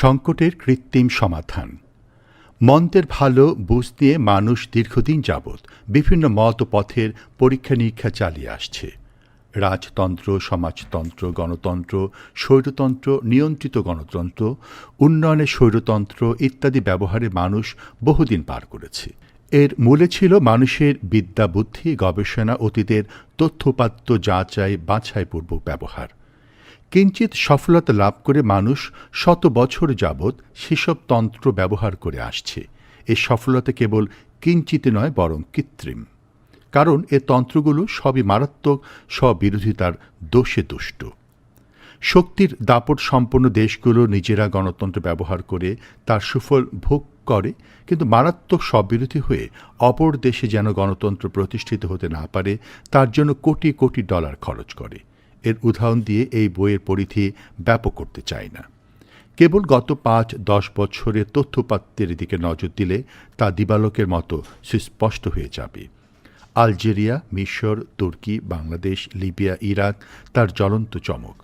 সংকটের কৃত্রিম সমাধান। মন্দের ভালো বুঝ নিয়ে মানুষ দীর্ঘদিন যাবৎ বিভিন্ন মত পথের পরীক্ষা নিরীক্ষা চালিয়ে আসছে। রাজতন্ত্র, সমাজতন্ত্র, গণতন্ত্র, স্বৈরতন্ত্র, নিয়ন্ত্রিত গণতন্ত্র উন্নয়নের স্বৈরতন্ত্র ইত্যাদি ব্যবহারে মানুষ বহুদিন পার করেছে। এর মূলে ছিল মানুষের বিদ্যা বুদ্ধি, গবেষণা, অতীতের তথ্যপাত্য যাচাই বাছাইপূর্বক ব্যবহার। কিঞ্চিত সফলতা লাভ করে মানুষ শত বছর যাবৎ সেসব তন্ত্র ব্যবহার করে আসছে। এ সফলতা কেবল কিঞ্চিত নয়, বরং কৃত্রিম। কারণ এ তন্ত্রগুলো সবই মারাত্মক, স্ববিরোধিতার দোষে দুষ্ট। শক্তির দাপট সম্পন্ন দেশগুলো নিজেরা গণতন্ত্র ব্যবহার করে তার সুফল ভোগ করে, কিন্তু মারাত্মক স্ববিরোধী হয়ে অপর দেশে যেন গণতন্ত্র প্রতিষ্ঠিত হতে না পারে, তার জন্য কোটি কোটি ডলার খরচ করে। এর উদাহরণ দিয়ে এই বইয়ের পরিধি ব্যাপক করতে চাই না। কেবল গত পাঁচ, দশ বছরের তথ্যপাত্রের দিকে নজর দিলে তা দিবালকের মতো সুস্পষ্ট হয়ে যাবে। আলজেরিয়া, মিশর, তুর্কি, বাংলাদেশ, লিবিয়া, ইরাক তার জ্বলন্ত চমক।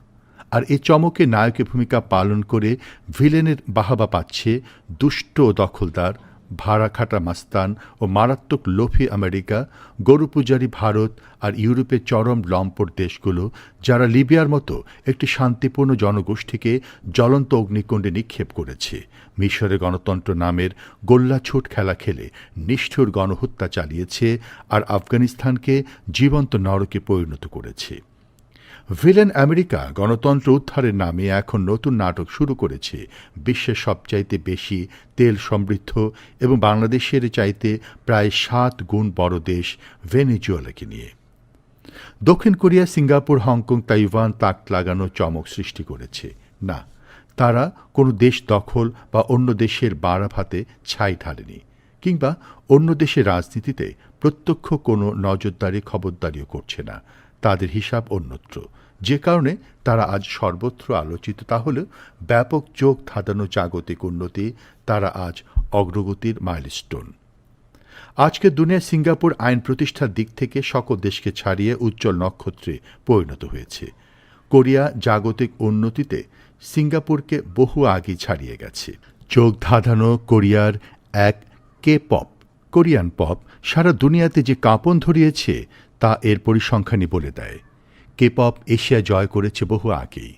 আর এ চমকে নায়কের ভূমিকা পালন করে ভিলেনের বাহাবা পাচ্ছে দুষ্ট দখলদার ভাড়া খাটা মাস্তান ও মারাত্মক লোভী আমেরিকা গরু পূজারী ভারত আর ইউরোপের চরম লম্পট দেশগুলো, যারা লিবিয়ার মতো একটি শান্তিপূর্ণ জনগোষ্ঠীকে জ্বলন্ত অগ্নিকুণ্ডে নিক্ষেপ করেছে। মিশরে গণতন্ত্র নামের গোল্লাছুট খেলা খেলে নিষ্ঠুর গণহত্যা চালিয়েছে আর আফগানিস্তানকে জীবন্ত নরকে পরিণত করেছে। ভিলেন আমেরিকা গণতন্ত্র উদ্ধারের নামে এখন নতুন নাটক শুরু করেছে। বিশ্বের সবচাইতে বেশি তেল সমৃদ্ধ এবং বাংলাদেশের চাইতে প্রায় সাত গুণ বড় দেশ ভেনেজুয়েলাকে নিয়ে। দক্ষিণ কোরিয়া, সিঙ্গাপুর, হংকং, তাইওয়ান তাক লাগানো চমক সৃষ্টি করেছে। না, তারা কোনো দেশ দখল বা অন্য দেশের বাড়া ভাতে ছাই ঢালেনি কিংবা অন্য দেশের রাজনীতিতে প্রত্যক্ষ কোনো নজরদারি খবরদারিও করছে না। তাদের হিসাব অন্যত্র। যে কারণে তারা আজ সর্বত্র আলোচিত, তাহলে ব্যাপক চোখ ধাঁধানো জাগতিক উন্নতি, তারা আজ অগ্রগতির মাইলস্টোন। আজকের দুনিয়ায় সিঙ্গাপুর আইন প্রতিষ্ঠার দিক থেকে সকল দেশকে ছাড়িয়ে উজ্জ্বল নক্ষত্রে পরিণত হয়েছে। কোরিয়া জাগতিক উন্নতিতে সিঙ্গাপুরকে বহু আগে ছাড়িয়ে গেছে। চোখ ধাঁধানো কোরিয়ার এক কে পপ কোরিয়ান পপ সারা দুনিয়াতে যে কাঁপন ধরিয়েছে তা এর পরিসংখ্যানই বলে দেয়। কে পপ এশিয়া জয় করেছে বহু আগেই।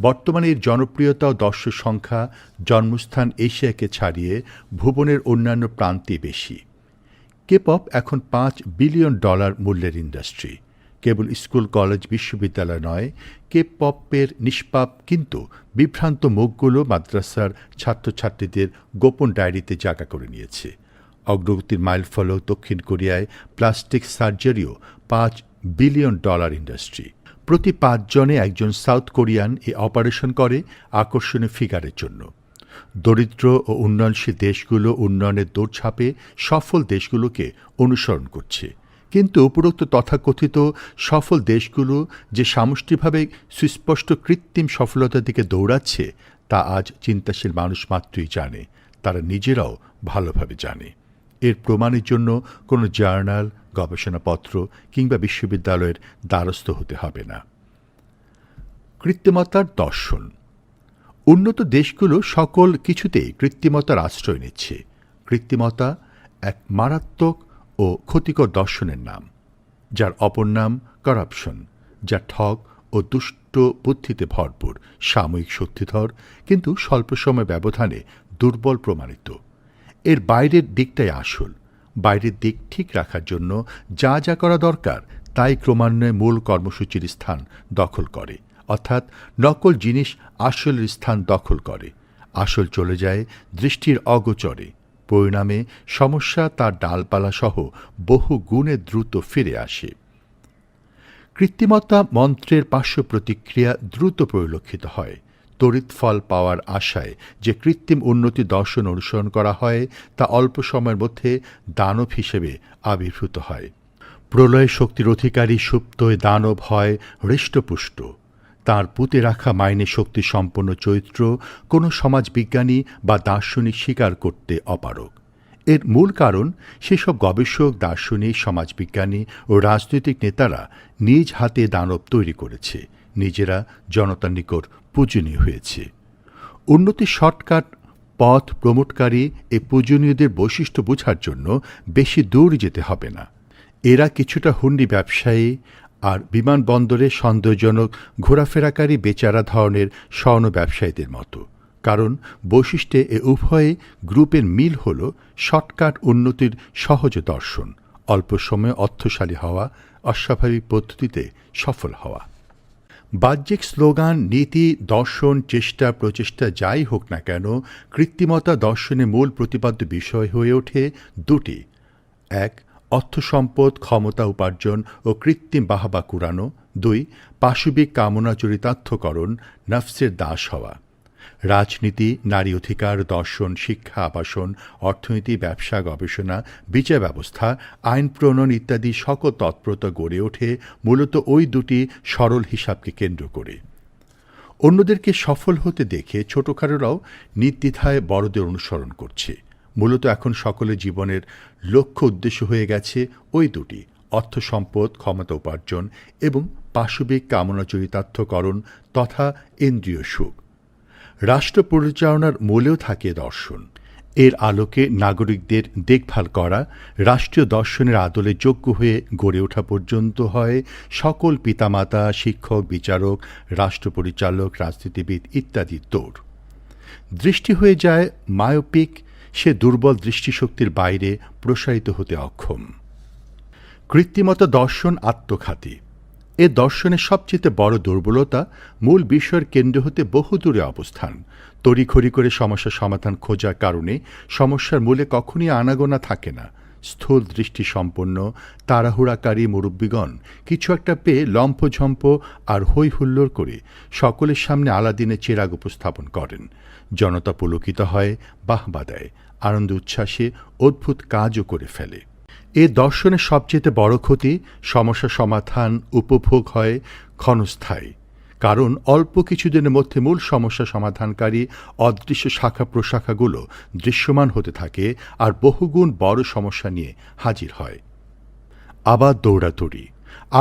বর্তমানে এর জনপ্রিয়তা ও দর্শক সংখ্যা, জন্মস্থান এশিয়াকে ছাড়িয়ে ভুবনের অন্যান্য প্রান্তে বেশি। কে পপ এখন পাঁচ বিলিয়ন ডলার মূল্যের ইন্ডাস্ট্রি। কেবল স্কুল, কলেজ, বিশ্ববিদ্যালয় নয় কে পপের নিষ্পাপ কিন্তু বিভ্রান্ত মুখগুলো মাদ্রাসার ছাত্রছাত্রীদের গোপন ডায়েরিতে জায়গা করে নিয়েছে। অগ্রগতির মাইল ফলক দক্ষিণ কোরিয়ায় প্লাস্টিক সার্জারিও পাঁচ বিলিয়ন ডলার ইন্ডাস্ট্রি। প্রতি পাঁচজনে একজন সাউথ কোরিয়ান এ অপারেশন করে আকর্ষণীয় ফিগারের জন্য। দরিদ্র ও উন্নয়নশীল দেশগুলো উন্নয়নের দৌড়ছাপে সফল দেশগুলোকে অনুসরণ করছে। কিন্তু উপরোক্ত তথাকথিত সফল দেশগুলো যে সামষ্টিকভাবে সুস্পষ্ট কৃত্রিম সফলতার দিকে দৌড়াচ্ছে, তা আজ চিন্তাশীল মানুষ মাত্রই জানে, তারা নিজেরাও ভালোভাবে জানে। এর প্রমাণের জন্য কোনো জার্নাল, গবেষণাপত্র কিংবা বিশ্ববিদ্যালয়ের দ্বারস্থ হতে হবে না। কৃত্রিমতার দর্শন। উন্নত দেশগুলো সকল কিছুতেই কৃত্রিমতার আশ্রয় নিচ্ছে। কৃত্রিমতা এক মারাত্মক ও ক্ষতিকর দর্শনের নাম, যার অপর নাম করাপশন যা ঠক ও দুষ্ট বুদ্ধিতে ভরপুর, সাময়িক শক্তিধর, কিন্তু স্বল্প সময় ব্যবধানে দুর্বল প্রমাণিত। এর বাইরের দিকটাই আসল। বাইরের দিক ঠিক রাখার জন্য যা যা করা দরকার, তাই ক্রমান্বয়ে মূল কর্মসূচির স্থান দখল করে। অর্থাৎ নকল জিনিস আসলের স্থান দখল করে। আসল চলে যায় দৃষ্টির অগোচরে। পরিণামে সমস্যা তার ডালপালা সহ বহু গুণে দ্রুত ফিরে আসে। কৃত্রিমতা মন্ত্রের পার্শ্ব প্রতিক্রিয়া দ্রুত পরিলক্ষিত হয়। তড়িৎ ফল পাওয়ার আশায় যে কৃত্রিম উন্নতি দর্শন অনুসরণ করা হয়, তা অল্প সময়ের মধ্যে দানব হিসেবে আবির্ভূত হয়। প্রলয় শক্তির অধিকারী সুপ্ত দানব হয় হৃষ্টপুষ্ট। তার পুঁতে রাখা মাইনে শক্তি সম্পন্ন চরিত্র কোনো সমাজবিজ্ঞানী বা দার্শনিক স্বীকার করতে অপারক এর মূল কারণ, সেসব গবেষক, দার্শনিক, সমাজবিজ্ঞানী ও রাজনৈতিক নেতারা নিজ হাতে দানব তৈরি করেছে। নিজেরা জনতার নিকট পূজনীয় হয়েছে। উন্নতির শর্টকাট পথ প্রমোটকারী এ পূজনীয়দের বৈশিষ্ট্য বোঝার জন্য বেশি দূর যেতে হবে না। এরা কিছুটা হুন্ডি ব্যবসায়ী আর বিমানবন্দরে সন্দেহজনক ঘোরাফেরাকারী বেচারা ধরনের স্বর্ণ ব্যবসায়ীদের মতো। কারণ বৈশিষ্ট্যে এ উভয়ে গ্রুপের মিল হল শর্টকাট উন্নতির সহজ দর্শন, অল্প সময়ে অর্থশালী হওয়া, অস্বাভাবিক পদ্ধতিতে সফল হওয়া। বাহ্যিক স্লোগান, নীতি, দর্শন, চেষ্টা, প্রচেষ্টা যাই হোক না কেন, কৃত্রিমতা দর্শনে মূল প্রতিপাদ্য বিষয় হয়ে ওঠে দুটি। এক, অর্থ সম্পদ, ক্ষমতা উপার্জন ও কৃত্রিম বাহাবা কুড়ানো। দুই, পাশবিক কামনা চরিতার্থকরণ, নফসের দাস হওয়া। রাজনীতি, নারী অধিকার, দর্শন, শিক্ষা, আবাসন, অর্থনীতি, ব্যবসা, গবেষণা, বিচার ব্যবস্থা, আইন প্রণয়ন ইত্যাদি সকল তৎপরতা গড়ে ওঠে মূলত ওই দুটি সরল হিসাবকে কেন্দ্র করে। অন্যদেরকে সফল হতে দেখে ছোটখাটোরাও নির্দ্বিধায় বড়দের অনুসরণ করছে। মূলত এখন সকলের জীবনের লক্ষ্য উদ্দেশ্য হয়ে গেছে ওই দুটি, অর্থ সম্পদ, ক্ষমতা উপার্জন এবং পাশবিক কামনা চরিতার্থকরণ তথা ইন্দ্রিয় সুখ। রাষ্ট্র পরিচালনার মূলেও থাকে দর্শন। এর আলোকে নাগরিকদের দেখভাল করা, রাষ্ট্রীয় দর্শনের আদলে যোগ্য হয়ে গড়ে ওঠা পর্যন্ত হয় সকল পিতামাতা, শিক্ষক, বিচারক, রাষ্ট্র পরিচালক, রাজনীতিবিদ ইত্যাদি তোর দৃষ্টি হয়ে যায় মায়োপিক, সে দুর্বল দৃষ্টিশক্তির বাইরে প্রসারিত হতে অক্ষম। কৃত্রিমতা দর্শন আত্মঘাতী। এ দর্শনের সবচেয়ে বড় দুর্বলতা মূল বিষয়ের কেন্দ্র হতে বহুদূরে অবস্থান। তড়িঘড়ি করে সমস্যার সমাধান খোঁজার কারণে সমস্যার মূলে কখনই আনাগোনা থাকে না। স্থূল দৃষ্টি সম্পন্ন, তাড়াহুড়াকারী মুরব্বীগণ কিছু একটা পেয়ে লম্ফঝম্প আর হৈ হুল্লোড় করে সকলের সামনে আলাদিনে চেরাগ উপস্থাপন করেন। জনতা পুলকিত হয়, বাহবা দেয়, আনন্দ উচ্ছ্বাসে অদ্ভুত কাজও করে ফেলে। এ দর্শনের সবচেয়ে বড় ক্ষতি সমস্যা সমাধান উপভোগ হয় ক্ষণস্থায়ী, কারণ অল্প কিছুদিনের মধ্যে মূল সমস্যা সমাধানকারী অদৃশ্য শাখা প্রশাখাগুলো দৃশ্যমান হতে থাকে আর বহুগুণ বড় সমস্যা নিয়ে হাজির হয়। আবার দৌড়াদৌড়ি,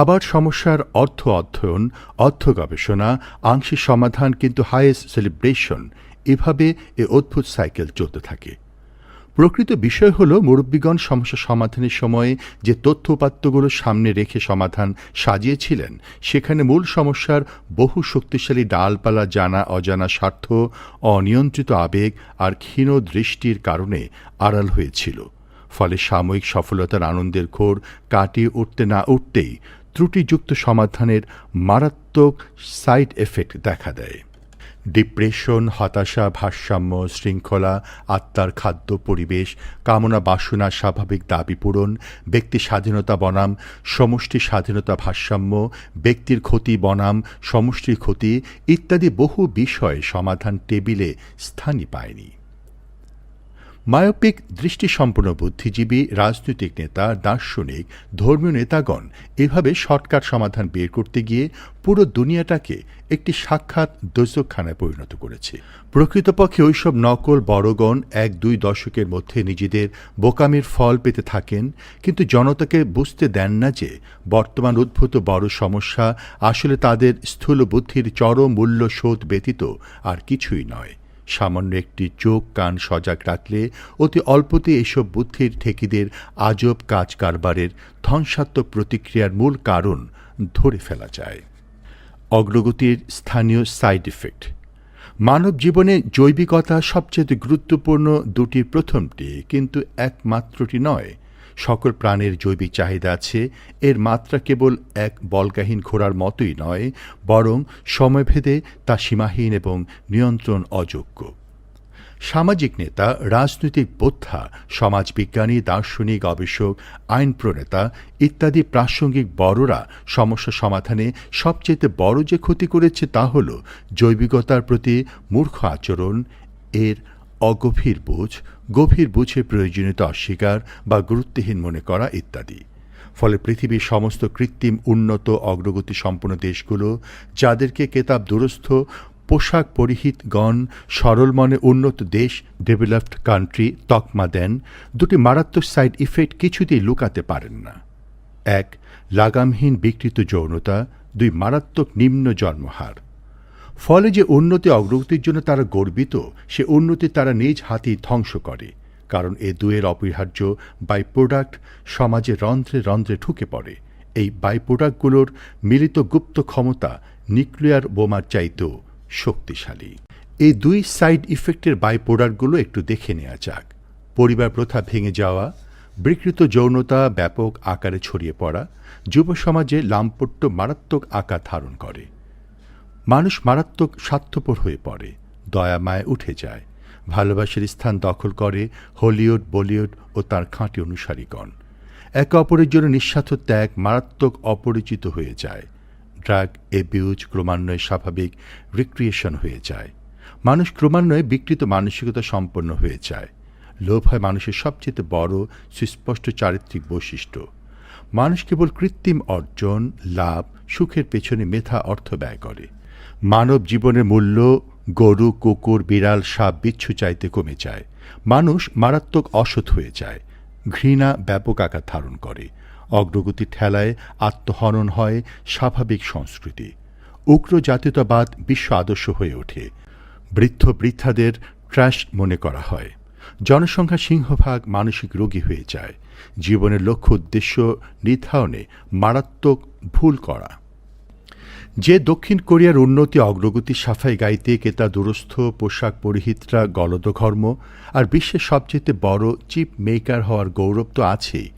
আবার সমস্যার অর্থ অধ্যয়ন, অর্থ গবেষণা, আংশিক সমাধান কিন্তু হায়েস্ট সেলিব্রেশন এভাবে এ অদ্ভুত সাইকেল চলতে থাকে। প্রকৃত বিষয় হল, মুরব্বীগণ সমস্যা সমাধানের সময়ে যে তথ্য উপাত্তগুলো সামনে রেখে সমাধান সাজিয়েছিলেন, সেখানে মূল সমস্যার বহু শক্তিশালী ডালপালা জানা অজানা স্বার্থ, অনিয়ন্ত্রিত আবেগ আর ক্ষীণ দৃষ্টির কারণে আড়াল হয়েছিল। ফলে সাময়িক সফলতার আনন্দের ঘোর কাটিয়ে উঠতে না উঠতেই ত্রুটিযুক্ত সমাধানের মারাত্মক সাইড এফেক্ট দেখা দেয়। ডিপ্রেশন, হতাশা, ভারসাম্য, শৃঙ্খলা, আত্মার খাদ্য পরিবেশ, কামনা বাসনা স্বাভাবিক দাবি পূরণ, ব্যক্তি স্বাধীনতা বনাম, সমষ্টি স্বাধীনতা ভারসাম্য, ব্যক্তির ক্ষতি বনাম, সমষ্টির ক্ষতি ইত্যাদি বহু বিষয় সমাধান টেবিলে স্থানই পায়নি। মায়োপিক দৃষ্টিসম্পন্ন বুদ্ধিজীবী রাজনৈতিক নেতা, দার্শনিক, ধর্মীয় নেতাগণ এভাবে শর্টকাট সমাধান বের করতে গিয়ে পুরো দুনিয়াটাকে একটি সাক্ষাৎ দোজকখানায় পরিণত করেছে। প্রকৃতপক্ষে ওইসব নকল বড়গণ এক দুই দশকের মধ্যে নিজেদের বোকামির ফল পেতে থাকেন, কিন্তু জনতাকে বুঝতে দেন না যে বর্তমান উদ্ভূত বড় সমস্যা আসলে তাদের স্থূল বুদ্ধির চরম মূল্য শোধ ব্যতীত আর কিছুই নয়। সামান্য একটি চোখ কান সজাগ রাখলে অতি অল্পতে এসব বুদ্ধির ঠেকিদের আজব কাজ কারবারের ধ্বংসাত্মক প্রতিক্রিয়ার মূল কারণ ধরে ফেলা যায়। অগ্রগতির স্থানীয় সাইড ইফেক্ট। মানব জীবনে জৈবিকতা সবচেয়ে গুরুত্বপূর্ণ দুটির প্রথমটি কিন্তু একমাত্রটি নয় সকল প্রাণের জৈবিক চাহিদা আছে, এর মাত্রা কেবল এক বলগাহীন ঘোড়ার মতোই নয়, বরং সময়ভেদে তা সীমাহীন এবং নিয়ন্ত্রণ অযোগ্য। সামাজিক নেতা, রাজনৈতিক বোদ্ধা, সমাজবিজ্ঞানী, দার্শনিক, গবেষক আইন প্রণেতা ইত্যাদি প্রাসঙ্গিক বড়রা সমস্যা সমাধানে সবচেয়ে বড় যে ক্ষতি করেছে তা হল জৈবিকতার প্রতি মূর্খ আচরণ, এর অগভীর বুঝ, গভীর বুঝে প্রয়োজনীয়তা অস্বীকার বা গুরুত্বহীন মনে করা ইত্যাদি। ফলে পৃথিবীর সমস্ত কৃত্রিম, উন্নত, অগ্রগতি সম্পন্ন দেশগুলো, যাদেরকে কেতাব দুরস্থ, পোশাক পরিহিতগণ সরল মনে উন্নত দেশ ডেভেলপড কান্ট্রি তকমা দেন, দুটি মারাত্মক সাইড ইফেক্ট কিছুতেই লুকাতে পারেন না। এক, লাগামহীন বিকৃত যৌনতা, দুই, মারাত্মক নিম্ন জন্মহার। ফলে যে উন্নতি অগ্রগতির জন্য তারা গর্বিত, সে উন্নতি তারা নিজ হাতেই ধ্বংস করে। কারণ এ দুয়ের অপরিহার্য বাই প্রোডাক্ট সমাজে রন্ধ্রে রন্ধ্রে ঢুকে পড়ে। এই বাই প্রোডাক্টগুলোর মিলিত গুপ্ত ক্ষমতা নিউক্লিয়ার বোমার চাইতেও শক্তিশালী। এই দুই সাইড ইফেক্টের বাই প্রোডাক্টগুলো একটু দেখে নেওয়া যাক। পরিবার প্রথা ভেঙে যাওয়া, বিকৃত যৌনতা ব্যাপক আকারে ছড়িয়ে পড়া যুব সমাজে লাম্পট্য মারাত্মক আকার ধারণ করে। মানুষ মারাত্মক স্বার্থপর হয়ে পড়ে দয়ামায় উঠে যায়, ভালোবাসার স্থান দখল করে হলিউড, বলিউড ও তার খাঁটি অনুসারীগণ। একে অপরের জন্য নিঃস্বার্থ ত্যাগ মারাত্মক অপরিচিত হয়ে যায়, ড্রাগ এবিউজ ক্রমান্বয়ে স্বাভাবিক রিক্রিয়েশন হয়ে যায়। মানুষ ক্রমান্বয়ে বিকৃত মানসিকতা সম্পন্ন হয়ে যায়। লোভ হয় মানুষের সবচেয়ে বড়, সুস্পষ্ট চারিত্রিক বৈশিষ্ট্য। মানুষ কেবল কৃত্রিম অর্জন, লাভ, সুখের পেছনে মেধা, অর্থ ব্যয় করে। মানব জীবনের মূল্য, গরু, কুকুর, বিড়াল সাপ, বিচ্ছু চাইতে কমে যায়। মানুষ মারাত্মক অসৎ হয়ে যায়। ঘৃণা ব্যাপক আকার ধারণ করে। অগ্রগতি ঠেলায় আত্মহনন হয় স্বাভাবিক সংস্কৃতি। উগ্র জাতীয়তাবাদ বিশ্ব আদর্শ হয়ে ওঠে। বৃদ্ধ বৃদ্ধাদের ট্র্যাশ মনে করা হয়। জনসংখ্যা সিংহভাগ মানসিক রোগী হয়ে যায়। জীবনের লক্ষ্য উদ্দেশ্য নির্ধারণে মারাত্মক ভুল করা। যে দক্ষিণ কোরিয়ার উন্নতি অগ্রগতি সাফাই গাইতে কেতা দুরস্থ পোশাক পরিহিতরা গলদঘর্ম আর বিশ্বের সবচেয়ে বড় চিপ মেকার হওয়ার গৌরব তো আছেই,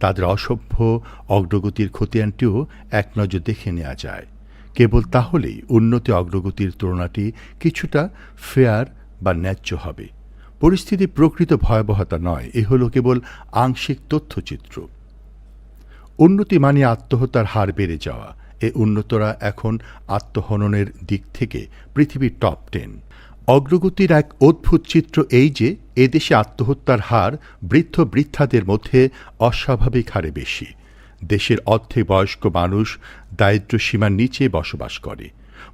তাদের অসভ্য অগ্রগতির খতিয়ানটিও এক নজর দেখে নেওয়া যায়। কেবল তাহলেই উন্নতি অগ্রগতির তুলনাটি কিছুটা ফেয়ার বা ন্যায্য হবে। পরিস্থিতি প্রকৃত ভয়াবহতা নয়, এ হলো কেবল আংশিক তথ্যচিত্র। উন্নতি মানে আত্মহত্যার হার বেড়ে যাওয়া এ উন্নতরা এখন আত্মহননের দিক থেকে পৃথিবীর টপ টেন। অগ্রগতির এক অদ্ভুত চিত্র এই যে এদেশে আত্মহত্যার হার বৃদ্ধ বৃদ্ধাদের মধ্যে অস্বাভাবিক হারে বেশি। দেশের অর্ধেক বয়স্ক মানুষ দারিদ্র্য সীমার নিচে বসবাস করে।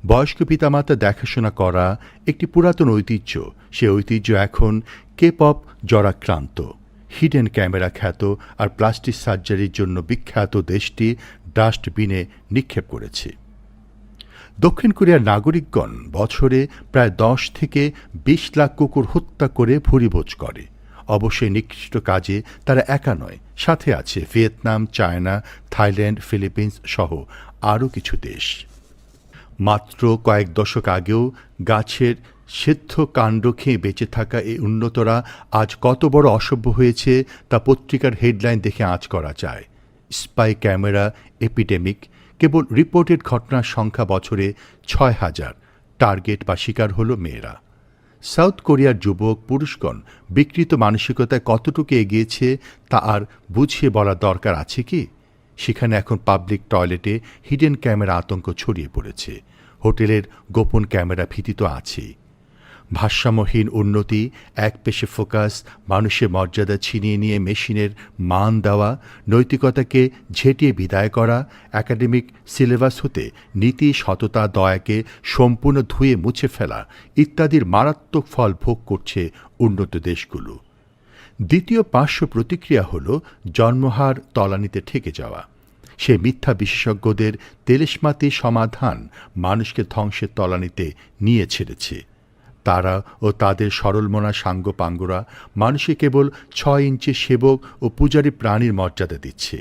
বয়স্ক পিতামাতা দেখাশোনা করা একটি পুরাতন ঐতিহ্য। সে ঐতিহ্য এখন কেপপ জরাক্রান্ত। হিডেন ক্যামেরা খ্যাত আর প্লাস্টিক সার্জারির জন্য বিখ্যাত দেশটি ডাস্টবিনে নিক্ষেপ করেছে। দক্ষিণ কোরিয়ার নাগরিকগণ বছরে প্রায় দশ থেকে বিশ লাখ কুকুর হত্যা করে ভুরিভোজ করে। অবশ্যই নিকৃষ্ট কাজে তারা একা নয়, সাথে আছে ভিয়েতনাম, চায়না, থাইল্যান্ড, ফিলিপিন্স সহ আরও কিছু দেশ। মাত্র কয়েক দশক আগেও গাছের সেদ্ধ কাণ্ড খেয়ে বেঁচে থাকা এই উন্নতরা আজ কত বড় অসভ্য হয়েছে তা পত্রিকার হেডলাইন দেখে আঁচ করা যায়। স্পাই ক্যামেরা এপিডেমিক কেবল রিপোর্টেড ঘটনার সংখ্যা বছরে ছয় হাজার। টার্গেট বা শিকার হল মেয়েরা। সাউথ কোরিয়ার যুবক, পুরুষগণ, বিকৃত মানসিকতায় কতটুকু এগিয়েছে তা আর বুঝিয়ে বলার দরকার আছে কি? সেখানে এখন পাবলিক টয়লেটে হিডেন ক্যামেরা আতঙ্ক ছড়িয়ে পড়েছে। হোটেলের গোপন ক্যামেরা ভীতি তো আছেই। ভারসাম্যহীন উন্নতি, এক পেশে ফোকাস মানুষের মর্যাদা ছিনিয়ে নিয়ে মেশিনের মান দেওয়া, নৈতিকতাকে ঝেঁটিয়ে বিদায় করা একাডেমিক সিলেবাস হতে নীতি, সততা, দয়াকে সম্পূর্ণ ধুয়ে মুছে ফেলা ইত্যাদির মারাত্মক ফল ভোগ করছে উন্নত দেশগুলো। দ্বিতীয় পার্শ্ব প্রতিক্রিয়া হল জন্মহার তলানিতে ঠেকে যাওয়া। সে মিথ্যা বিশেষজ্ঞদের তেলেসমাতি সমাধান মানুষকে ধ্বংসের তলানিতে নিয়ে ছেড়েছে। তারা ও তাদের সরলমনা সাঙ্গপাঙ্গরা মানুষে কেবল ছয় ইঞ্চি সেবক ও পূজারী প্রাণীর মর্যাদা দিচ্ছে।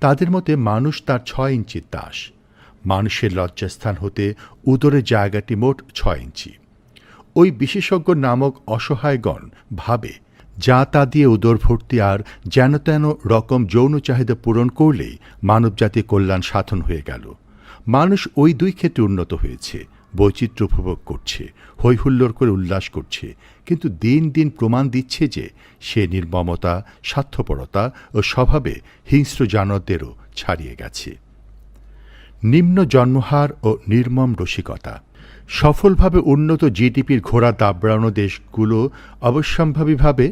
তাদের মতে মানুষ তার ছয় ইঞ্চির দাস। মানুষের লজ্জাস্থান হতে উদরের জায়গাটি মোট ছয় ইঞ্চি। ওই বিশেষজ্ঞ নামক অসহায়গণ ভাবে, যা তা দিয়ে উদর ভর্তি আর যেন তেন রকম যৌন চাহিদা পূরণ করলেই মানবজাতির কল্যাণ সাধন হয়ে গেল। মানুষ ওই দুই ক্ষেত্রে উন্নত হয়েছে। বৈচিত্র্য উপভোগ করছে হৈহুল্লোর করে উল্লাস করছে, কিন্তু দিন দিন প্রমাণ দিচ্ছে যে সে নির্মমতা, স্বার্থপরতা ও স্বভাবে হিংস্র জানোয়ারদেরও ছাড়িয়ে গেছে। নিম্ন জন্মহার ও নির্মম রসিকতা। সফলভাবে উন্নত জিডিপির ঘোড়া দাবড়ানো দেশগুলো অবশ্যম্ভাবীভাবে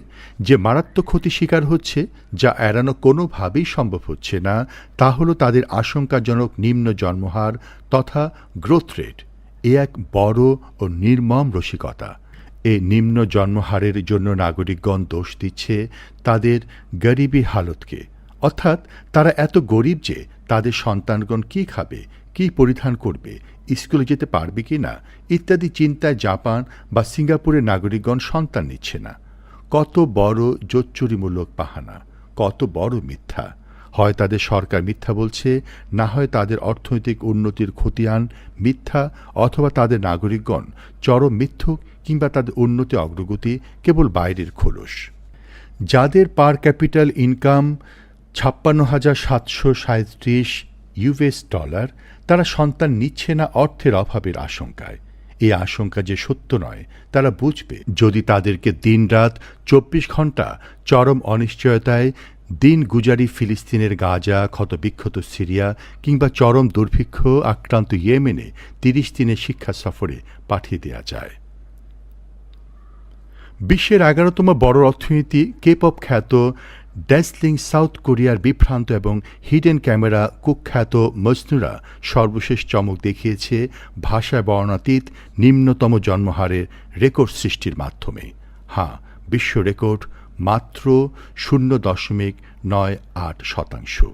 যে মারাত্মক ক্ষতি শিকার হচ্ছে, যা এড়ানো কোনোভাবেই সম্ভব হচ্ছে না, তা হলো তাদের আশঙ্কাজনক নিম্ন জন্মহার তথা গ্রোথ রেট এ এক বড় ও নির্মম রসিকতা। এ নিম্ন জন্মহারের জন্য নাগরিকগণ দোষ দিচ্ছে তাদের গরিবী হালতকে। অর্থাৎ তারা এত গরিব যে তাদের সন্তানগণ কি খাবে, কি পরিধান করবে, স্কুলে যেতে পারবে কি না, ইত্যাদি চিন্তায় জাপান বা সিঙ্গাপুরের নাগরিকগণ সন্তান নিচ্ছে না। কত বড় জোচ্চুরিমূলক বাহানা, কত বড় মিথ্যা। হয় তাদের সরকার মিথ্যা বলছে, না হয় তাদের অর্থনৈতিক উন্নতির খতিয়ান মিথ্যা অথবা তাদের নাগরিকগণ চরম মিথ্যুক কিংবা তাদের উন্নতি অগ্রগতি কেবল বাইরের খোলস। যাদের পার ক্যাপিটাল ইনকাম ছাপ্পান্ন হাজার সাতশো সাঁত্রিশ ইউএস ডলার, তারা সন্তান নিচ্ছে না অর্থের অভাবের আশঙ্কায়। এই আশঙ্কা যে সত্য নয়, তারা বুঝবে। যদি তাদেরকে দিনরাত চব্বিশ ঘণ্টা চরম অনিশ্চয়তায় দিন গুজারি ফিলিস্তিনের গাজা, ক্ষতবিক্ষত সিরিয়া কিংবা চরম দুর্ভিক্ষ আক্রান্ত ইয়েমেনে তিরিশ দিনের শিক্ষা সফরে পাঠিয়ে দেওয়া যায়। বিশ্বের এগারোতম বড় অর্থনীতি কেপপ খ্যাত ড্যাসলিং সাউথ কোরিয়ার বিভ্রান্ত এবং হিডেন ক্যামেরা কুখ্যাত মজনুরা সর্বশেষ চমক দেখিয়েছে ভাষায় বর্ণাতীত নিম্নতম জন্মহারের রেকর্ড সৃষ্টির মাধ্যমে। হ্যাঁ বিশ্ব রেকর্ড মাত্র শূন্য দশমিক নয় আট শতাংশ।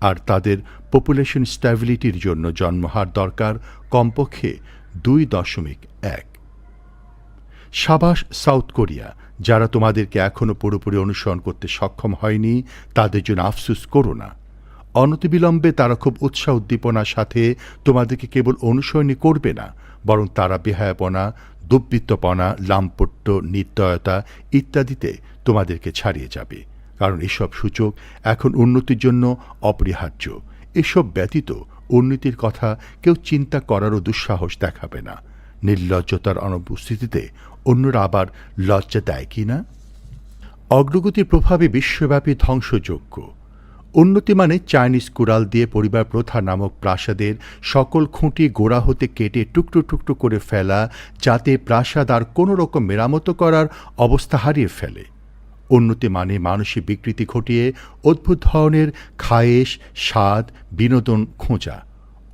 আর তাদের পপুলেশন স্ট্যাবিলিটির জন্য জন্মহার দরকার কমপক্ষে দুই দশমিক এক। সাবাস, সাউথ কোরিয়া, যারা তোমাদেরকে এখনও পুরোপুরি অনুসরণ করতে সক্ষম হয়নি, তাদের জন্য আফসুস করো না। অনতিবিলম্বে তারা খুব উৎসাহ উদ্দীপনার সাথে তোমাদেরকে কেবল অনুসরণই করবে না, বরং তারা বেহায়াপনা, দুর্বৃত্তপনা, লাম্পট্য নির্দয়তা ইত্যাদিতে তোমাদেরকে ছাড়িয়ে যাবে। কারণ এসব সূচক এখন উন্নতির জন্য অপরিহার্য। এসব ব্যতীত উন্নতির কথা কেউ চিন্তা করারও দুঃসাহস দেখাবে না। নির্লজ্জতার অনুপস্থিতিতে অন্যরা আবার লজ্জা দেয় কি না? অগ্রগতির প্রভাবে বিশ্বব্যাপী ধ্বংসযোগ্য উন্নতি মানে চাইনিজ কুড়াল দিয়ে পরিবার প্রথা নামক প্রাসাদের সকল খুঁটি গোড়া হতে কেটে টুকরো টুকরো করে ফেলা, যাতে প্রাসাদ আর কোনো রকম মেরামত করার অবস্থা হারিয়ে ফেলে। উন্নতি মানে মানসিক বিকৃতি ঘটিয়ে অদ্ভুত ধরনের খায়েশ, স্বাদ, বিনোদন খোঁজা।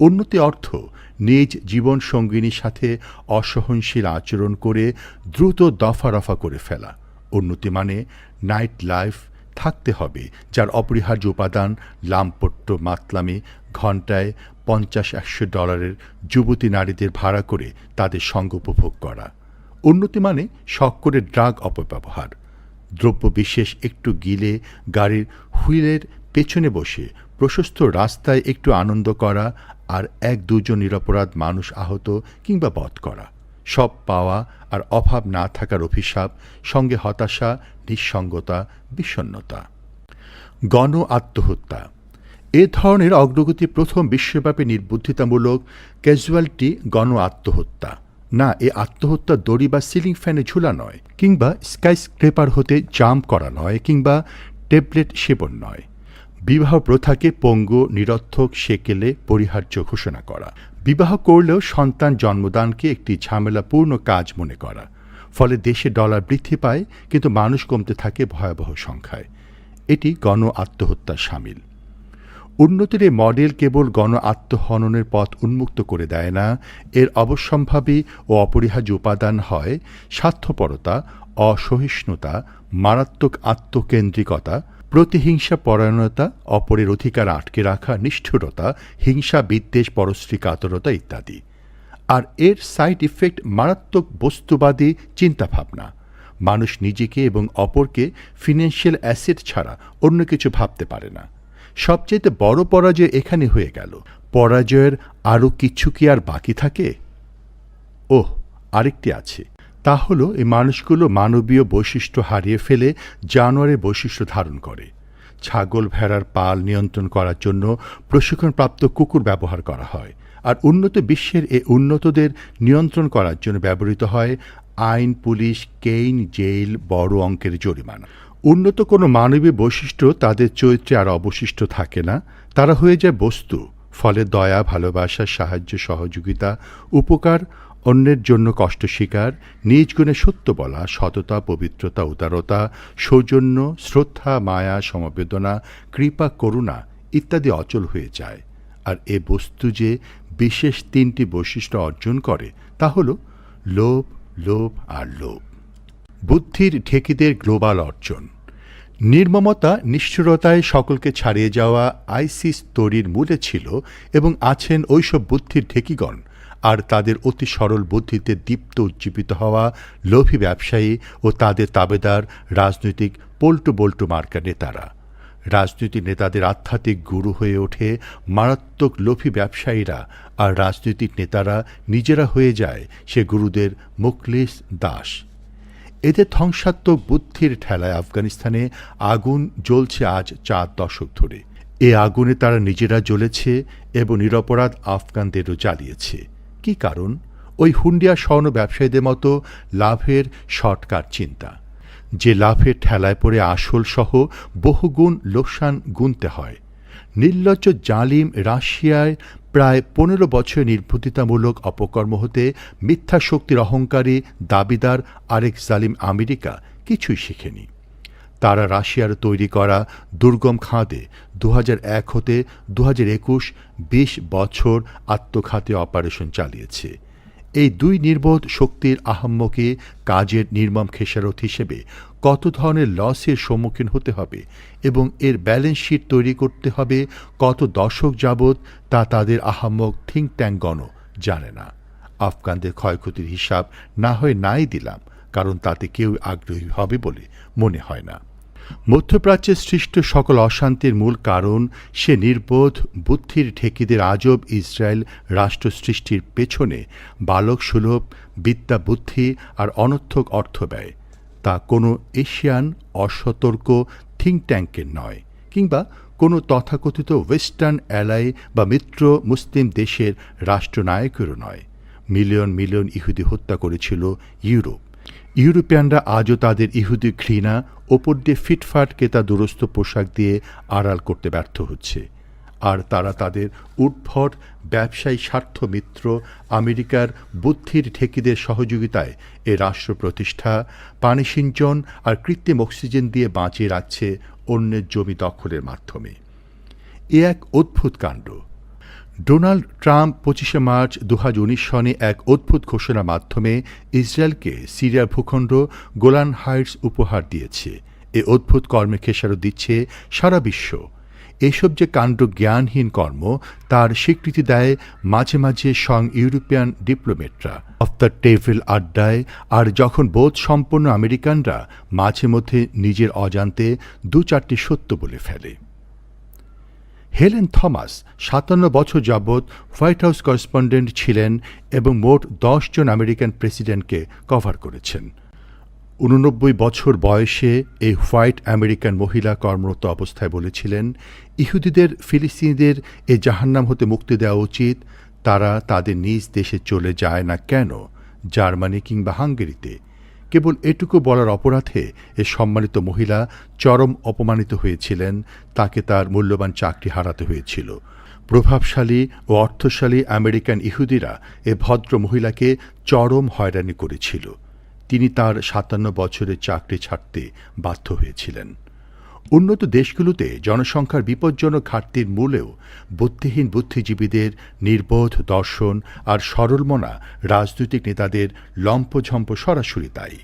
উন্নতি অর্থ নিজ জীবন সঙ্গিনীর সাথে অসহনশীল আচরণ করে দ্রুত দফা রফা করে ফেলা। উন্নতি মানে নাইট লাইফ থাকতে হবে, যার অপরিহার্য উপাদান লামপট্ট মাতলামি ঘন্টায় পঞ্চাশ একশো ডলারের যুবতী নারীদের ভাড়া করে তাদের সঙ্গ উপভোগ করা। উন্নতি মানে শখ করে ড্রাগ অপব্যবহার। দ্রব্য বিশেষ একটু গিলে গাড়ির হুইলের পেছনে বসে, প্রশস্ত রাস্তায় একটু আনন্দ করা আর এক দুজন নিরপরাধ মানুষ আহত কিংবা বধ করা। সব পাওয়া আর অভাব না থাকার অভিশাপ, সঙ্গে হতাশা, নিঃসঙ্গতা বিষণ্নতা গণ আত্মহত্যা। এ ধরনের অগ্রগতি প্রথম বিশ্বব্যাপী নির্বুদ্ধিতামূলক ক্যাজুয়ালটি গণ আত্মহত্যা। না, এ আত্মহত্যা দড়ি বা সিলিং ফ্যানে ঝুলা নয়, কিংবা স্ক্রেপার হতে জাম্প করা নয়, কিংবা ট্যাবলেট সেবন নয়। বিবাহ প্রথাকে পঙ্গু, নিরর্থক, সেকেলে পরিহার্য ঘোষণা করা। বিবাহ করলেও সন্তান জন্মদানকে একটি ঝামেলাপূর্ণ কাজ মনে করা। ফলে দেশে ডলার বৃদ্ধি পায়, কিন্তু মানুষ কমতে থাকে ভয়াবহ সংখ্যায়। এটি গণ আত্মহত্যার সামিল। উন্নতির মডেল কেবল গণ আত্মহননের পথ উন্মুক্ত করে দেয় না, এর অবশ্যম্ভাবী ও অপরিহার্য উপাদান হয় স্বার্থপরতা, অসহিষ্ণুতা, মারাত্মক আত্মকেন্দ্রিকতা, প্রতিহিংসা পরায়ণতা, অপরের অধিকার আটকে রাখা নিষ্ঠুরতা, হিংসা, বিদ্বেষ, পরশ্রী, কাতরতা ইত্যাদি। আর এর সাইড ইফেক্ট মারাত্মক বস্তুবাদী চিন্তাভাবনা। মানুষ নিজেকে এবং অপরকে ফিনান্সিয়াল অ্যাসেট ছাড়া অন্য কিছু ভাবতে পারে না। সবচেয়ে বড় পরাজয় এখানে হয়ে গেল। পরাজয়ের আরও কিছু কি আর বাকি থাকে? ওহ, আরেকটি আছে। তা হলো, এই মানুষগুলো মানবীয় বৈশিষ্ট্য হারিয়ে ফেলে জানোয়ারের বৈশিষ্ট্য ধারণ করে। ছাগল ভেড়ার পাল নিয়ন্ত্রণ করার জন্য প্রশিক্ষণপ্রাপ্ত কুকুর ব্যবহার করা হয়। আর উন্নত বিশ্বের এ উন্নতদের নিয়ন্ত্রণ করার জন্য ব্যবহৃত হয় আইন, পুলিশ, কেইন জেল বড় অঙ্কের জরিমানা। উন্নত কোনো মানবীয় বৈশিষ্ট্য তাদের চরিত্রে আর অবশিষ্ট থাকে না। তারা হয়ে যায় বস্তু, ফলে দয়া, ভালোবাসা, সাহায্য, সহযোগিতা, উপকার, অন্যের জন্য কষ্ট স্বীকার, নিজ গুণে সত্য বলা, সততা, পবিত্রতা, উদারতা, সৌজন্য, শ্রদ্ধা, মায়া, সমবেদনা, কৃপা, করুণা ইত্যাদি অচল হয়ে যায়। আর এ বস্তু যে বিশেষ তিনটি বৈশিষ্ট্য অর্জন করে, তা হল লোভ লোভ আর লোভ। বুদ্ধির ঢেকিদের গ্লোবাল অর্জন। নির্মমতা, নিষ্ঠুরতায় সকলকে ছাড়িয়ে যাওয়া আইসিস তৈরির মূলে ছিল এবং আছেন ওইসব বুদ্ধির ঢেকিগণ। আর তাদের অতি সরল বুদ্ধিতে দীপ্ত উজ্জীবিত হওয়া লোভী ব্যবসায়ী ও তাদের তাবেদার, রাজনৈতিক পল্টু বল্টু মার্কা নেতারা। রাজনৈতিক নেতাদের আধ্যাত্মিক গুরু হয়ে ওঠে মারাত্মক লোভী ব্যবসায়ীরা আর রাজনৈতিক নেতারা নিজেরা হয়ে যায় সে গুরুদের মুখলিস দাস। এদের ধ্বংসাত্মক বুদ্ধির ঠেলায় আফগানিস্তানে আগুন জ্বলছে আজ চার দশক ধরে। এ আগুনে তারা নিজেরা জ্বলেছে এবং নিরপরাধ আফগানদেরও জ্বালিয়েছে। কি কারণ? ওই হুন্ডিয়া স্বর্ণ ব্যবসায়ীদের মতো লাভের শর্টকাট চিন্তা। যে লাভের ঠেলায় পড়ে আসল সহ বহুগুণ লোকসান গুনতে হয়। নির্লজ্জ জালিম রাশিয়ায় প্রায় পনেরো বছর নির্বুদ্ধিতামূলক অপকর্ম হতে মিথ্যা শক্তির অহংকারী দাবিদার আরেক জালিম আমেরিকা কিছুই শিখেনি। তারা রাশিয়ার তৈরি করা দুর্গম খাঁদে দু এক হতে দু হাজার একুশ বিশ বছর আত্মঘাতী অপারেশন চালিয়েছে। এই দুই নির্বোধ শক্তির আহাম্মকে কাজের নির্মম খেসারত হিসেবে কত ধরনের লসের সম্মুখীন হতে হবে এবং এর ব্যালেন্স শিট তৈরি করতে হবে কত দশক যাবৎ তা তাদের আহাম্মক থিঙ্ক ট্যাঙ্কগণও জানে না। আফগানদের ক্ষয়ক্ষতির হিসাব না হয় নাই দিলাম, কারণ তাতে কেউ আগ্রহী হবে বলে মনে হয় না। মধ্যপ্রাচ্যে সৃষ্ট সকল অশান্তির মূল কারণ সে নির্বোধ, বুদ্ধির ঠেকিদের আজব ইসরায়েল রাষ্ট্র সৃষ্টির পেছনে বালক সুলভ, বিদ্যা বুদ্ধি আর অনর্থক অর্থ ব্যয়। তা কোনো এশিয়ান, অসতর্ক থিঙ্ক ট্যাঙ্কের নয় কিংবা কোনো তথাকথিত ওয়েস্টার্ন অ্যালাই বা মিত্র মুসলিম দেশের রাষ্ট্রনায়কেরও নয়। মিলিয়ন মিলিয়ন ইহুদি হত্যা করেছিল ইউরোপ। ইউরোপিয়ানরা আজও তাদের ইহুদি ঘৃণা, ওপর দিয়ে ফিটফাট কেতা দুরস্ত পোশাক দিয়ে আড়াল করতে ব্যর্থ হচ্ছে। আর তারা তাদের উদ্ভট ব্যবসায়ী স্বার্থ মিত্র আমেরিকার বুদ্ধির ঠেকিদের সহযোগিতায় এ রাষ্ট্র প্রতিষ্ঠা পানি সিঞ্চন আর কৃত্রিম অক্সিজেন দিয়ে বাঁচিয়ে রাখছে অন্যের জমি দখলের মাধ্যমে। এ এক অদ্ভুত কাণ্ড। ডোনাল্ড ট্রাম্প পঁচিশে মার্চ দু হাজার উনিশ সনে এক অদ্ভুত ঘোষণার মাধ্যমে ইসরায়েলকে সিরিয়ার ভূখণ্ড গোলান হাইটস উপহার দিয়েছে। এ অদ্ভুত কর্মে খেসারত দিচ্ছে সারা বিশ্ব। এসব যে কাণ্ড জ্ঞানহীন কর্ম, তার স্বীকৃতি দেয় মাঝে মাঝে সং ইউরোপিয়ান ডিপ্লোমেটরা। অফ দ্য টেবিল আড্ডায়, আর যখন বোধ সম্পন্ন আমেরিকানরা মাঝে মধ্যে নিজের অজান্তে দু চারটি সত্য বলে ফেলে। হেলেন থমাস সাতান্ন বছর যাবৎ হোয়াইট হাউস করেসপন্ডেন্ট ছিলেন এবং মোট জন আমেরিকান প্রেসিডেন্টকে কভার করেছেন। উননব্বই বছর বয়সে এই হোয়াইট আমেরিকান মহিলা কর্মরত অবস্থায় বলেছিলেন, ইহুদিদের, ফিলিস্তিনিদের এ জাহান্নাম হতে মুক্তি দেওয়া উচিত। তারা তাদের নিজ দেশে চলে যায় না কেন? জার্মানি কিংবা হাঙ্গেরিতে কেবল এটুকু বলার অপরাধে এ সম্মানিত মহিলা চরম অপমানিত হয়েছিলেন, তাকে তার মূল্যবান চাকরি হারাতে হয়েছিল। প্রভাবশালী ও অর্থশালী আমেরিকান ইহুদিরা এ ভদ্র মহিলাকে চরম হয়রানি করেছিল। তিনি তার সাতান্ন বছরের চাকরি ছাড়তে বাধ্য হয়েছিলেন। উন্নত দেশগুলোতে জনসংখ্যার বিপজ্জনক ঘাটতির মূলেও বুদ্ধিহীন বুদ্ধিজীবীদের নির্বোধ দর্শন আর সরলমনা রাজনৈতিক নেতাদের লম্পঝম্প সরাসরি তাই।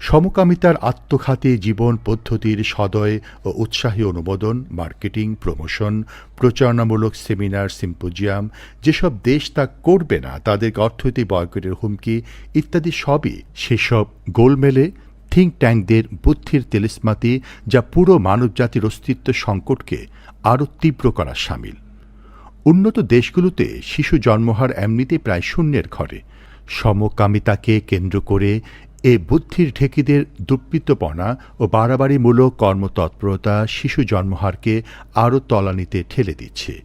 সমকামিতার আত্মঘাতী জীবন পদ্ধতির সদয় ও উৎসাহী অনুমোদন, মার্কেটিং, প্রমোশন, প্রচারণামূলক সেমিনার, সিম্পোজিয়াম, যেসব দেশ তা করবে না, তাদেরকে অর্থনৈতিক বয়কটের হুমকি ইত্যাদি সবই সেসব গোলমেলে থিঙ্ক ট্যাঙ্কদের বুদ্ধির তেলিসমাতি যা পুরো মানবজাতির অস্তিত্ব সংকটকে আরও তীব্র করা সামিল। উন্নত দেশগুলোতে শিশু জন্মহার এমনিতে প্রায় শূন্যের ঘরে। সমকামিতাকে কেন্দ্র করে এ বুদ্ধির ঠেকিদের দুর্বৃত্তপনা ও বাড়াবাড়িমূলক কর্মতৎপরতা শিশু জন্মহারকে আরও তলানিতে ঠেলে দিচ্ছে।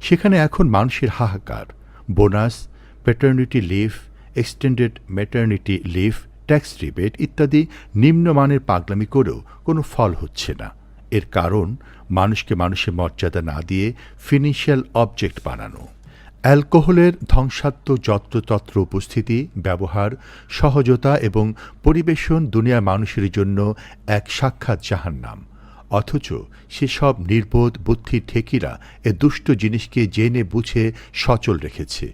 সেখানে এখন মানুষের হাহাকার। Bonus paternity leave extended maternity leave tax rebate ইত্যাদি নিম্নমানের পাগলামি করেও কোনো ফল হচ্ছে না। এর কারণ, মানুষকে মানুষের মর্যাদা না দিয়ে ফিনিশিয়াল অবজেক্ট বানানো। অ্যালকোহলের ধ্বংসাত্মক যত্রতত্র উপস্থিতি, ব্যবহার, সহজতা এবং পরিবেশন দুনিয়ার মানুষের জন্য এক সাক্ষাৎ জাহান্নাম। অথচ সেসব নির্বোধ বুদ্ধি ঠেকিরা এ দুষ্ট জিনিসকে জেনে বুঝে সচল রেখেছে।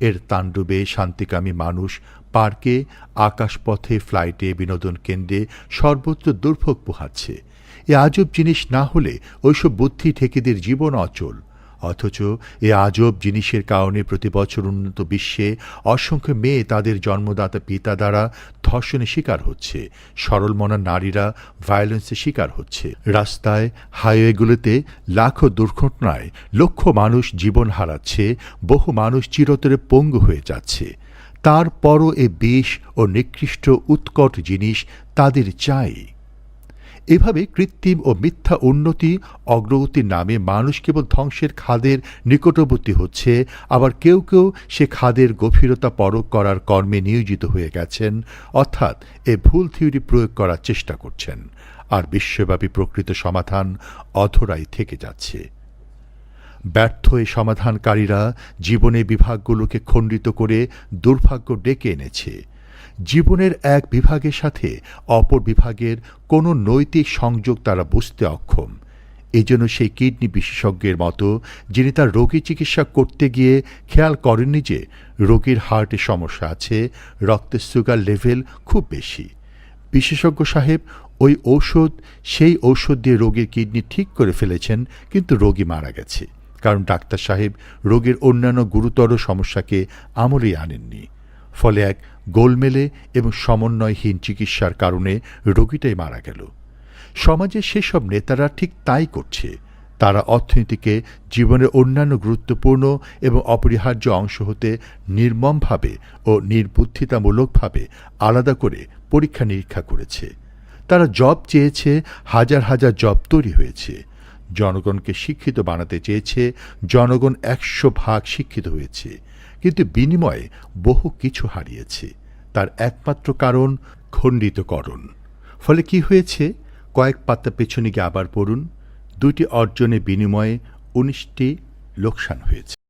এর তাণ্ডবে শান্তিকামী মানুষ পার্কে আকাশপথে ফ্লাইটে বিনোদন কেন্দ্রে সর্বত্র দুর্ভোগ পোহাচ্ছে। এ আজব জিনিস না হলে ওইসব বুদ্ধি ঠেকেদের জীবন অচল। অথচ এ আজব জিনিসের কারণে প্রতি বছর উন্নত বিশ্বে অসংখ্য মেয়ে তাদের জন্মদাতা পিতা দ্বারা ধর্ষণের শিকার হচ্ছে। সরল মনা নারীরা ভায়োলেন্সের শিকার হচ্ছে। রাস্তায় হাইওয়েগুলোতে লাখো দুর্ঘটনায় লক্ষ মানুষ জীবন হারাচ্ছে, বহু মানুষ চিরতরে পঙ্গু হয়ে যাচ্ছে। তারপরও এ বিষ ও নিকৃষ্ট উৎকট জিনিস তাদের চাই। এভাবে কৃত্রিম ও মিথ্যা উন্নতি অগ্রগতির নামে মানুষ কেবল ধ্বংসের খাদের নিকটবর্তী হচ্ছে, আবার কেউ কেউ সে খাদের গভীরতা পরখ করার কর্মে নিয়োজিত হয়ে গেছেন, অর্থাৎ এ ভুল থিওরি প্রয়োগ করার চেষ্টা করছেন। আর বিশ্বব্যাপী প্রকৃত সমাধান অধরাই থেকে যাচ্ছে। ব্যর্থ এই সমাধানকারীরা জীবনে বিভাগগুলোকে খণ্ডিত করে দুর্ভাগ্য ডেকে এনেছে। জীবনের এক বিভাগের সাথে অপর বিভাগের কোনো নৈতিক সংযোগ তারা বুঝতে অক্ষম। এজন্য সেই কিডনি বিশেষজ্ঞের মতো, যিনি তার রোগী চিকিৎসা করতে গিয়ে খেয়াল করেননি যে রোগীর হার্টে সমস্যা আছে, রক্তের সুগার লেভেল খুব বেশি। বিশেষজ্ঞ সাহেব, ওই ঔষধ, সেই ঔষধ দিয়ে রোগীর কিডনি ঠিক করে ফেলেছেন, কিন্তু রোগী মারা গেছে। কারণ ডাক্তার সাহেব রোগীর অন্যান্য গুরুতর সমস্যাকে আমলেই আনেননি। ফলে এক গোলমেলে এবং সমন্বয়হীন চিকিৎসার কারণে রোগীটাই মারা গেল। সমাজে সেসব নেতারা ঠিক তাই করছে। তারা অর্থনীতিকে জীবনের অন্যান্য গুরুত্বপূর্ণ এবং অপরিহার্য অংশ হতে নির্মমভাবে ও নির্বুদ্ধিতামূলকভাবে আলাদা করে পরীক্ষা নিরীক্ষা করেছে। তারা জব চেয়েছে, হাজার হাজার জব তৈরি হয়েছে। জনগণকে শিক্ষিত বানাতে চেয়েছে, জনগণ একশো ভাগ শিক্ষিত হয়েছে। কিন্তু বিনিময়ে বহু কিছু হারিয়েছে। তার একমাত্র কারণ খণ্ডিতকরণ। ফলে কি হয়েছে? কয়েক পাত্তা পেছনে গিয়ে আবার পড়ুন। দুটি অর্জনে বিনিময়ে উনিশটি লোকসান হয়েছে।